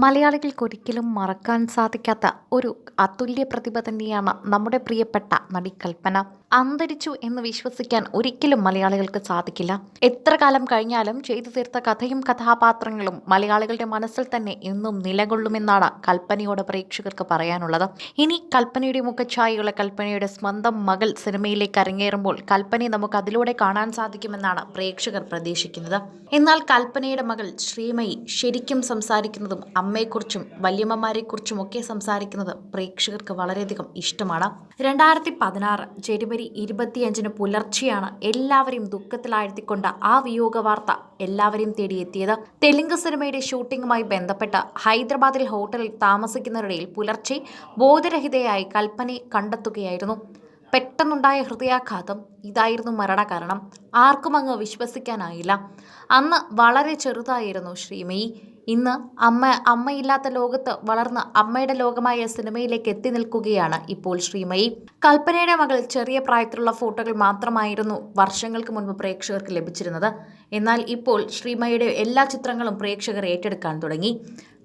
മലയാളികൾക്ക് ഒരിക്കലും മറക്കാൻ സാധിക്കാത്ത ഒരു അതുല്യ പ്രതിഭ തന്നെയാണ് നമ്മുടെ പ്രിയപ്പെട്ട നടി കൽപ്പന അന്തരിച്ചു എന്ന് വിശ്വസിക്കാൻ ഒരിക്കലും മലയാളികൾക്ക് സാധിക്കില്ല. എത്ര കാലം കഴിഞ്ഞാലും ചെയ്തു തീർത്ത കഥയും കഥാപാത്രങ്ങളും മലയാളികളുടെ മനസ്സിൽ തന്നെ എന്നും നിലകൊള്ളുമെന്നാണ് കൽപ്പനയോട് പ്രേക്ഷകർക്ക് പറയാനുള്ളത്. ഇനി കൽപ്പനയുടെ മുഖഛായയുള്ള കൽപ്പനയുടെ സ്വന്തം മകൾ സിനിമയിലേക്ക് അരങ്ങേറുമ്പോൾ കൽപ്പനയെ നമുക്ക് അതിലൂടെ കാണാൻ സാധിക്കുമെന്നാണ് പ്രേക്ഷകർ പ്രതീക്ഷിക്കുന്നത്. എന്നാൽ കൽപ്പനയുടെ മകൾ ശ്രീമയി ശരിക്കും സംസാരിക്കുന്നതും അമ്മയെക്കുറിച്ചും വല്യമ്മമാരെക്കുറിച്ചും ഒക്കെ സംസാരിക്കുന്നത് പ്രേക്ഷകർക്ക് വളരെയധികം ഇഷ്ടമാണ്. രണ്ടായിരത്തി പതിനാറ് ജനുവരി ഇരുപത്തിയഞ്ചിന് പുലർച്ചെയാണ് എല്ലാവരെയും ദുഃഖത്തിലാഴ്ത്തിക്കൊണ്ട് ആ വിയോഗ വാർത്ത എല്ലാവരെയും തേടിയെത്തിയത്. തെലുങ്ക് സിനിമയുടെ ഷൂട്ടിംഗുമായി ബന്ധപ്പെട്ട് ഹൈദരാബാദിൽ ഹോട്ടലിൽ താമസിക്കുന്നവരുടെയിൽ പുലർച്ചെ ബോധരഹിതയായി കൽപ്പനയെ കണ്ടെത്തുകയായിരുന്നു. പെട്ടെന്നുണ്ടായ ഹൃദയാഘാതം ഇതായിരുന്നു മരണകാരണം. ആർക്കും അങ്ങ് വിശ്വസിക്കാനായില്ല. അന്ന് വളരെ ചെറുതായിരുന്നു ശ്രീമയി. ഇന്ന് അമ്മ അമ്മയില്ലാത്ത ലോകത്ത് വളർന്ന് അമ്മയുടെ ലോകമായ സിനിമയിലേക്ക് എത്തി നിൽക്കുകയാണ് ഇപ്പോൾ ശ്രീമയി. കൽപ്പനയുടെ മകൾ ചെറിയ പ്രായത്തിലുള്ള ഫോട്ടോകൾ മാത്രമായിരുന്നു വർഷങ്ങൾക്ക് മുൻപ് പ്രേക്ഷകർക്ക് ലഭിച്ചിരുന്നത്. എന്നാൽ ഇപ്പോൾ ശ്രീമയുടെ എല്ലാ ചിത്രങ്ങളും പ്രേക്ഷകർ ഏറ്റെടുക്കാൻ തുടങ്ങി.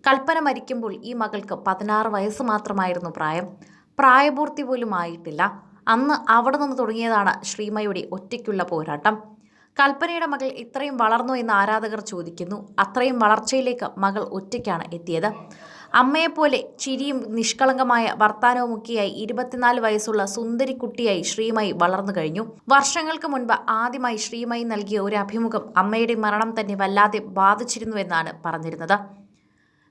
കൽപ്പന മരിക്കുമ്പോൾ ഈ മകൾക്ക് പതിനാറ് വയസ്സ് മാത്രമായിരുന്നു പ്രായം. പ്രായപൂർത്തി പോലും ആയിട്ടില്ല അന്ന് അവിടെ നിന്ന് തുടങ്ങിയതാണ് ശ്രീമയുടെ ഒറ്റയ്ക്കുള്ള പോരാട്ടം. കൽപ്പനയുടെ മകൾ ഇത്രയും വളർന്നു എന്ന് ആരാധകർ ചോദിക്കുന്നു. അത്രയും വളർച്ചയിലേക്ക് മകൾ ഒറ്റയ്ക്കാണ് എത്തിയത്. അമ്മയെപ്പോലെ ചിരിയും നിഷ്കളങ്കമായ വർത്താനവുമൊക്കെയായി ഇരുപത്തിനാല് വയസ്സുള്ള സുന്ദരി കുട്ടിയായി ശ്രീമായി വളർന്നു കഴിഞ്ഞു. വർഷങ്ങൾക്ക് മുൻപ് ആദ്യമായി ശ്രീമായി നൽകിയ ഒരു അഭിമുഖം അമ്മയുടെ മരണം തന്നെ വല്ലാതെ ബാധിച്ചിരുന്നുവെന്നാണ് പറഞ്ഞിരുന്നത്.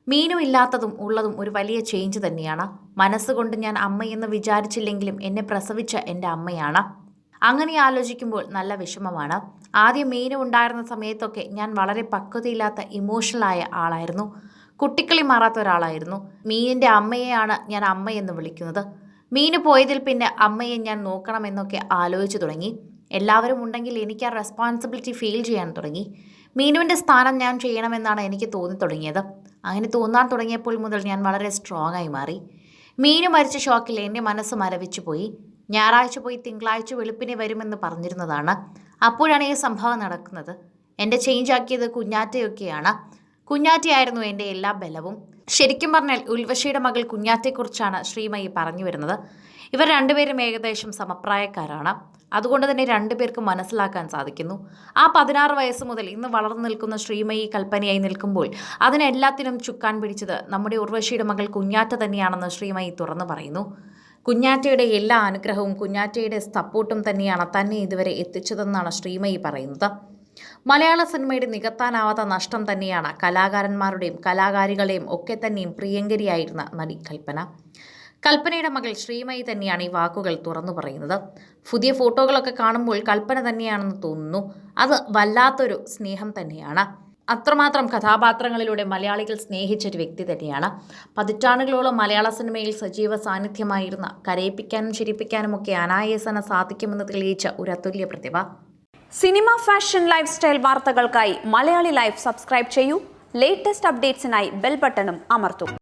മീനും ഇല്ലാത്തതും ഉള്ളതും ഒരു വലിയ ചേഞ്ച് തന്നെയാണ്. മനസ്സുകൊണ്ട് ഞാൻ അമ്മയെന്ന് വിചാരിച്ചില്ലെങ്കിലും എന്നെ പ്രസവിച്ച എന്റെ അമ്മയാണ്. അങ്ങനെ ആലോചിക്കുമ്പോൾ നല്ല വിഷമമാണ്. ആദ്യം മീനും ഉണ്ടായിരുന്ന സമയത്തൊക്കെ ഞാൻ വളരെ പക്വതയില്ലാത്ത ഇമോഷണലായ ആളായിരുന്നു. കുട്ടിക്കളി മാറാത്ത ഒരാളായിരുന്നു. മീനിന്റെ അമ്മയെയാണ് ഞാൻ അമ്മയെന്ന് വിളിക്കുന്നത്. മീന് പോയതിൽ പിന്നെ അമ്മയെ ഞാൻ നോക്കണമെന്നൊക്കെ ആലോചിച്ചു തുടങ്ങി. എല്ലാവരും ഉണ്ടെങ്കിൽ എനിക്ക് ആ റെസ്പോൺസിബിലിറ്റി ഫീൽ ചെയ്യാൻ തുടങ്ങി. മീനുവിന്റെ സ്ഥാനം ഞാൻ ചെയ്യണമെന്നാണ് എനിക്ക് തോന്നി തുടങ്ങിയത്. അങ്ങനെ തോന്നാൻ തുടങ്ങിയപ്പോൾ മുതൽ ഞാൻ വളരെ സ്ട്രോങ് ആയി മാറി. മീനു മരിച്ച ഷോക്കിൽ എന്റെ മനസ്സ് മരവിച്ചു പോയി. ഞായറാഴ്ച പോയി തിങ്കളാഴ്ച വെളുപ്പിനെ വരുമെന്ന് പറഞ്ഞിരുന്നതാണ്. അപ്പോഴാണ് ഈ സംഭവം നടക്കുന്നത്. എന്റെ ചേഞ്ച് ആക്കിയത് കുഞ്ഞാറ്റയൊക്കെയാണ്. കുഞ്ഞാറ്റയായിരുന്നു എന്റെ എല്ലാ ബലവും. ശരിക്കും പറഞ്ഞാൽ ഉൽവശിയുടെ മകൾ കുഞ്ഞാറ്റയെക്കുറിച്ചാണ് ശ്രീമയി പറഞ്ഞു വരുന്നത്. ഇവർ രണ്ടുപേരും ഏകദേശം സമപ്രായക്കാരാണ്. അതുകൊണ്ട് തന്നെ രണ്ടുപേർക്ക് മനസ്സിലാക്കാൻ സാധിക്കുന്നു. ആ പതിനാറ് വയസ്സ് മുതൽ ഇന്ന് വളർന്നു നിൽക്കുന്ന ശ്രീമയി കൽപ്പനയായി നിൽക്കുമ്പോൾ അതിനെല്ലാത്തിനും ചുക്കാൻ പിടിച്ചത് നമ്മുടെ ഉർവശിയുടെ മകൾ കുഞ്ഞാറ്റ തന്നെയാണെന്ന് ശ്രീമയി തുറന്നു പറയുന്നു. കുഞ്ഞാറ്റയുടെ എല്ലാ അനുഗ്രഹവും കുഞ്ഞാറ്റയുടെ സപ്പോർട്ടും തന്നെയാണ് തന്നെ ഇതുവരെ എത്തിച്ചതെന്നാണ് ശ്രീമയി പറയുന്നത്. മലയാള സിനിമയുടെ നികത്താനാവാത്ത നഷ്ടം തന്നെയാണ് കലാകാരന്മാരുടെയും കലാകാരികളെയും ഒക്കെ തന്നെയും പ്രിയങ്കരിയായിരുന്ന നടി കൽപ്പന. കൽപ്പനയുടെ മകൾ ശ്രീമയി തന്നെയാണ് ഈ വാക്കുകൾ തുറന്നു പറയുന്നത്. പുതിയ ഫോട്ടോകളൊക്കെ കാണുമ്പോൾ കൽപ്പന തന്നെയാണെന്ന് തോന്നുന്നു. അത് വല്ലാത്തൊരു സ്നേഹം തന്നെയാണ്. അത്രമാത്രം കഥാപാത്രങ്ങളിലൂടെ മലയാളികൾ സ്നേഹിച്ചൊരു വ്യക്തി തന്നെയാണ്. പതിറ്റാണ്ടുകളോളം മലയാള സിനിമയിൽ സജീവ സാന്നിധ്യമായിരുന്ന കരയിപ്പിക്കാനും ചിരിപ്പിക്കാനും ഒക്കെ അനായാസന സാധിക്കുമെന്ന് തെളിയിച്ച ഒരു അതുല്യ പ്രതിഭ. സിനിമ ഫാഷൻ ലൈഫ് സ്റ്റൈൽ വാർത്തകൾക്കായി മലയാളി ലൈഫ് സബ്സ്ക്രൈബ് ചെയ്യൂ. ലേറ്റസ്റ്റ് അപ്ഡേറ്റ്സിനായി ബെൽ ബട്ടണും അമർത്തും.